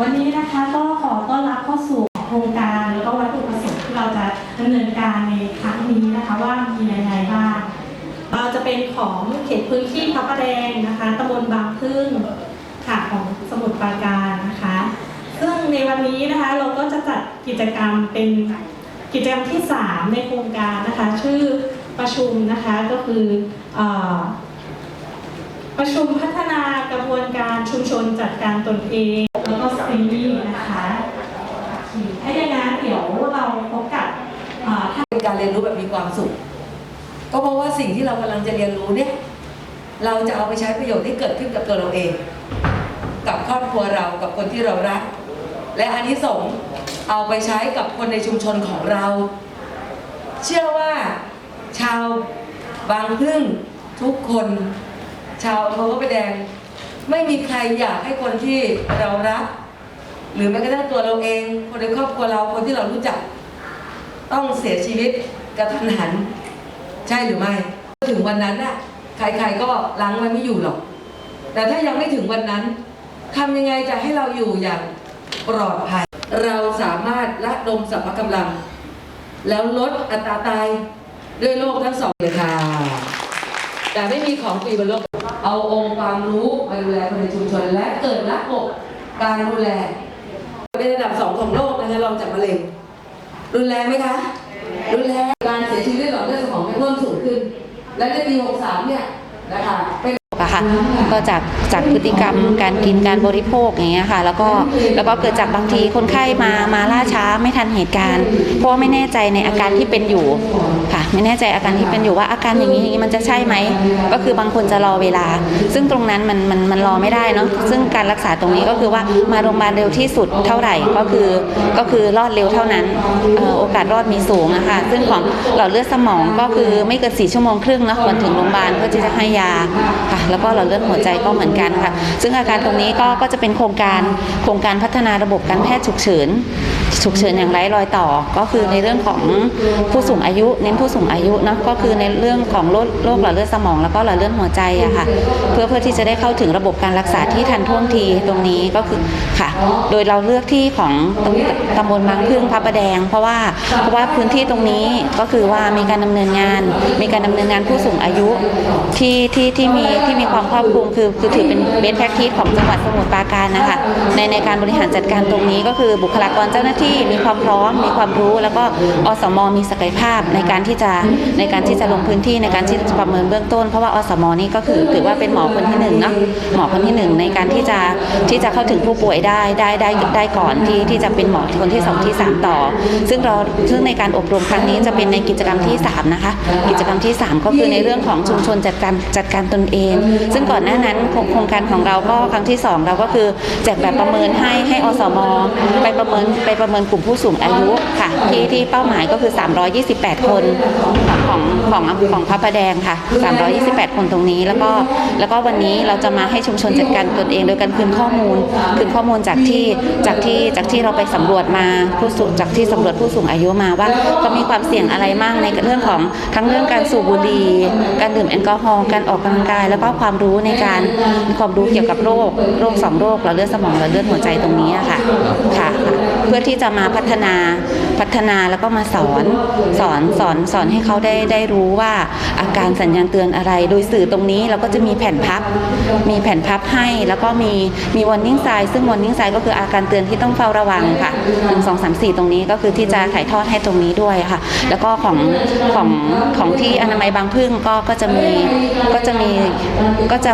วันนี้นะคะก็ขอต้อนรับเข้าสู่โครงการแล้วก็วัตถุประสงค์ที่เราจะดำเนินการในครั้งนี้นะคะว่ามียังไงบ้างเราจะเป็นของเขตพื้นที่พระประแดงนะคะตำบลบางพึ่งค่ะของสมุทรปราการนะคะ ซึ่งในวันนี้นะคะเราก็จะจัดกิจกรรมเป็นกิจกรรมที่ 3 ในโครงการนะคะ ชื่อประชุมนะคะก็คือเออประชุมพัฒนากระบวนการชุมชนจัดการตนเอง แล้วก็สตรีมมิ่งนะคะถ้าอย่างนั้นเดี๋ยวเราพบกับอ่าเป็นการเรียนรู้แบบมีความสุข ก็เพราะว่าสิ่งที่เรากำลังจะเรียนรู้เนี่ย เราจะเอาไปใช้ประโยชน์ที่เกิดขึ้นกับตัวเราเอง กับครอบครัวเรา กับคนที่เรารัก และอันที่สงเอาไปใช้กับคนในชุมชนของเรา เชื่อว่าชาวบางพึ่งทุกคน ชาวอำเภอพระประแดง ไม่มีใครอยากให้คนที่เรารัก หรือแม้กระทั่งตัวเราเอง คนในครอบครัวเราคนที่เรารู้จัก ต้องเสียชีวิตกระทันหัน ใช่หรือไม่ ถึงวันนั้นน่ะใครๆก็ล้างไว้ไม่อยู่หรอก แต่ถ้ายังไม่ถึงวันนั้นทำยังไงจะให้เราอยู่อย่างปลอดภัย เราสามารถละดมสรรพกำลัง แล้วลดอัตราตายด้วยโรคทั้งสองเลยค่ะ แต่ไม่มีของฟรีบนโลก เอาองค์ความรู้มาดูแลคนในชุมชน และเกิดระบบการดูแลเป็นอันดับสองของโลกนะคะรองจากมะเร็งรุนแรงไหมคะ รุนแรงการเสียชีวิตด้วยหลอดเลือดสมองเพิ่มสูงขึ้น และในปี 63 เนี่ยนะคะเป็น ค่ะ ก็จากจากพฤติกรรมการกินการบริโภคอย่างเงี้ยค่ะ แล้วก็แล้วก็เกิดจากบางทีคนไข้มามาล่าช้าไม่ทันเหตุการณ์ เพราะไม่แน่ใจในอาการที่เป็นอยู่ค่ะ ไม่แน่ใจอาการที่เป็นอยู่ว่าอาการอย่างนี้อย่างนี้มันจะใช่ไหมก็คือบางคนจะรอเวลา ซึ่งตรงนั้นมันมันมันรอไม่ได้เนาะซึ่งการรักษาตรงนี้ก็คือว่ามาโรงพยาบาลเร็วที่สุดเท่าไหร่ก็คือก็คือรอดเร็วเท่านั้นออโอกาสรอดมีสูงนะคะซึ่งของหลอดเลือดสมองก็คือไม่เกินสี่ชั่วโมงครึ่งนะก่อนถึงโรงพยาบาลเพื่อที่จะให้ยาค่ะแล้วก็หลอดเลือดหัวใจก็เหมือนกันค่ะ ซึ่งอาการตรงนี้ก็ก็จะเป็นโครงการโครงการพัฒนาระบบการแพทย์ฉุกเฉินฉุกเฉินอย่างไร้รอยต่อ ก็คือในเรื่องของผู้สูงอายุ เน้นผู้สูงอายุเนาะก็คือในเรื่องของโรคโรคหลอดเลือดสมอง แล้วก็หลอดเลือดหัวใจอะค่ะ เพื่อเพื่อที่จะได้เข้าถึงระบบการรักษาที่ทันท่วงทีตรงนี้ก็คือค่ะ โดยเราเลือกที่ของตรงตำบลบางพึ่งพระประแดง เพราะว่าเพราะว่าพื้นที่ตรงนี้ก็คือว่ามีการดำเนินงาน มีการดำเนินงานผู้สูงอายุที่ที่ที่มีที่มีความครอบคลุมคือคือถือเป็นเบสแพคทีของจังหวัดสมุทรปราการนะคะในในการบริหารจัดการตรงนี้ก็คือบุคลากรเจ้าหน้าที่มีความพร้อม มีความรู้ แล้วก็อสมมีศักยภาพในการที่จะในการที่จะลงพื้นที่ในการที่จะประเมินเบื้องต้น เพราะว่าอสมนี่ก็คือถือว่าเป็นหมอคนที่หนึ่งเนาะหมอคนที่หนึ่งในการที่จะที่จะเข้าถึงผู้ป่วยได้ได้ได้ได้ก่อนที่ที่จะเป็นหมอคนที่สองที่สามต่อ ซึ่งเราซึ่งในการอบรมครั้งนี้จะเป็นในกิจกรรมที่สามนะคะกิจกรรมที่สามก็คือในเรื่องของชุมชนจัดการจัดการตนเองซึ่งก่อนหน้านั้นโครงการของเราก็ครั้งที่สองเราก็คือแจกแบบประเมินให้ให้อสมไปประเมินไปประเมินกลุ่มผู้สูงอายุค่ะที่ที่เป้าหมายก็คือ 328 คนของของของพระประแดงค่ะ 328 คนตรงนี้แล้วก็แล้วก็วันนี้เราจะมาให้ชุมชนจัดการตนเองโดยการคืนข้อมูลคืนข้อมูลจากที่จากที่จากที่เราไปสำรวจมาผู้สูงจากที่สำรวจผู้สูงอายุมาว่าเขามีความเสี่ยงอะไรบ้างในเรื่องของทั้งเรื่องการสูบบุหรี่การดื่มแอลกอฮอล์การออกกำลังกายแล้วก็ความความรู้ในการความรู้เกี่ยวกับโรคโรคสองโรคหลอดเลือดสมองหลอดเลือดหัวใจตรงนี้ค่ะค่ะ เพื่อที่จะมาพัฒนาพัฒนาแล้วก็มาสอนสอนสอนสอนให้เขาได้ได้รู้ว่าอาการสัญญาณเตือนอะไร โดยสื่อตรงนี้เราก็จะมีแผ่นพับ มีแผ่นพับให้แล้วก็มีมี warning sign ซึ่ง warning sign ก็คืออาการเตือนที่ต้องเฝ้าระวังค่ะหนึ่งสองสามสี่ตรงนี้ก็คือที่จะถ่ายทอดให้ตรงนี้ด้วยค่ะ แล้วก็ของของของที่อนามัยบางพึ่งก็ก็จะมีก็จะมีก็จะ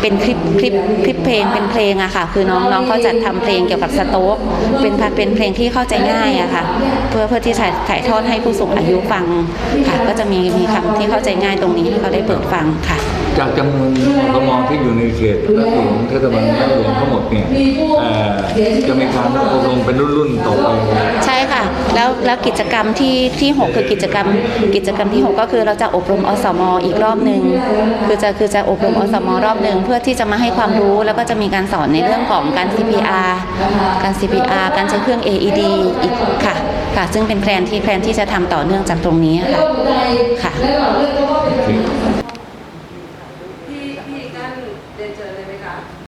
เป็นคลิปคลิปคลิปเพลงเป็นเพลงอะค่ะ คือน้องน้องเขาจะทำเพลงเกี่ยวกับสโต๊กเป็นเป็นเพลงที่เข้าใจง่ายอะค่ะ เพื่อเพื่อที่จะถ่ายทอดให้ผู้สูงอายุฟังค่ะ ก็จะมีมีคำที่เข้าใจง่ายตรงนี้ให้เขาได้เปิดฟังค่ะจากจำนวนกมที่อยู่ในเขตและหลวงเทศบาลและหลวงทั้งหมดเนี่ยเอ่อจะมีการอบรมเป็นรุ่นๆต่อไปใช่ค่ะ แล้วแล้วกิจกรรมที่ที่หกคือกิจกรรม กิจกรรมที่หกก็คือเราจะอบรมอสมอีกรอบหนึ่งคือจะคือจะอบรมอสมรอบหนึ่งเพื่อที่จะมาให้ความรู้แล้วก็จะมีการสอนในเรื่องของการ CPR การ CPR การใช้เครื่อง AED อีกค่ะค่ะ ซึ่งเป็นแพลนที่แพลนที่จะทำต่อเนื่องจากตรงนี้ค่ะค่ะโอเค